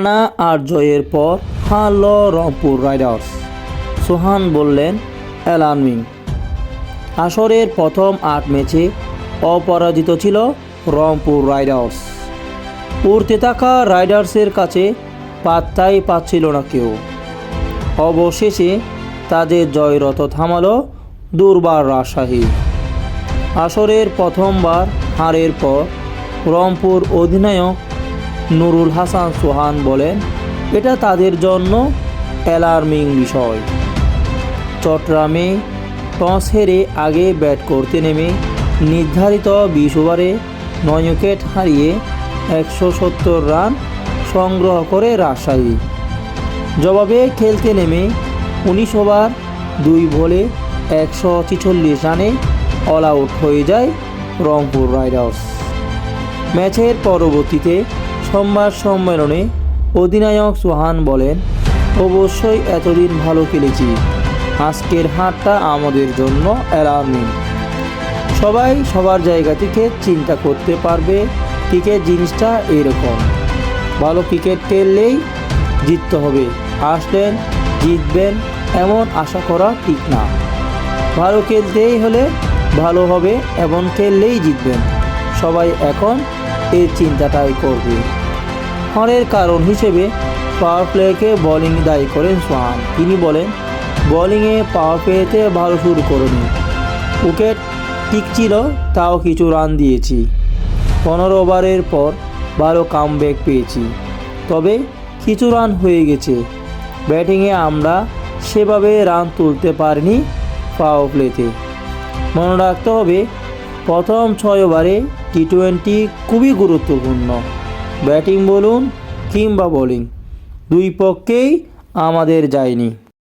টানা আর জয়ের পর হারল রংপুর রাইডার্স। সোহান বললেন অ্যালার্মিং আসরের প্রথম আট ম্যাচে অপরাজিত ছিল রংপুর রাইডার্স। উড়তে থাকা রাইডার্সের কাছে পাত্তাই পাচ্ছিল না কেউ। অবশেষে তাদের জয়রত থামাল দুর্বার রাজশাহী। আসরের প্রথমবার হারের পর রংপুর অধিনায়ক নুরুল হাসান সোহান বলেন, এটা তাদের জন্য অ্যালার্মিং বিষয়। চট্টগ্রামে টস হেরে আগে ব্যাট করতে নেমে নির্ধারিত বিশ ওভারে নয় উইকেট হারিয়ে একশো সত্তর রান সংগ্রহ করে রাজশাহী। জবাবে খেলতে নেমে উনিশ ওভার, দুই বলে একশো ছিচল্লিশ রানে অল আউট হয়ে যায় রংপুর রাইডার্স। ম্যাচের পরবর্তীতে সংবাদ সম্মেলনে অধিনায়ক সোহান বলেন, অবশ্যই এতদিন ভালো খেলেছি। আজকের হারটা আমাদের জন্য অ্যালার্মিং। সবাই সবার জায়গা থেকে চিন্তা করতে পারবে, ক্রিকেট জিনিসটা এরকম। ভালো ক্রিকেট খেললেই জিততে হবে। আসলেন, জিতবেন এমন আশা করা ঠিক না। ভালো খেলতেই হলে ভালো হবে এবং খেললেই জিতবেন। সবাই এখন এই চিন্তাটাই করবে। হারের কারণ হিসেবে পাওয়ার প্লেকে বোলিং দায়ী করেন সোহান। তিনি বলেন বোলিংয়ে পাওয়ার প্লেতে ভালো শুরু করেনি। উইকেট ঠিক ছিল, তাও কিছু রান দিয়েছি। পনেরো ওভারের পর ভালো কামব্যাক পেয়েছি। তবে কিছু রান হয়ে গেছে। ব্যাটিংয়ে আমরা সেভাবে রান তুলতে পারিনি পাওয়ার প্লেতে মনে রাখতে হবে, প্রথম ছয় ওভারে টি টোয়েন্টি খুবই গুরুত্বপূর্ণ। ব্যাটিং বলুন কিংবা বোলিং দুই পক্ষেই আমাদের যায়নি।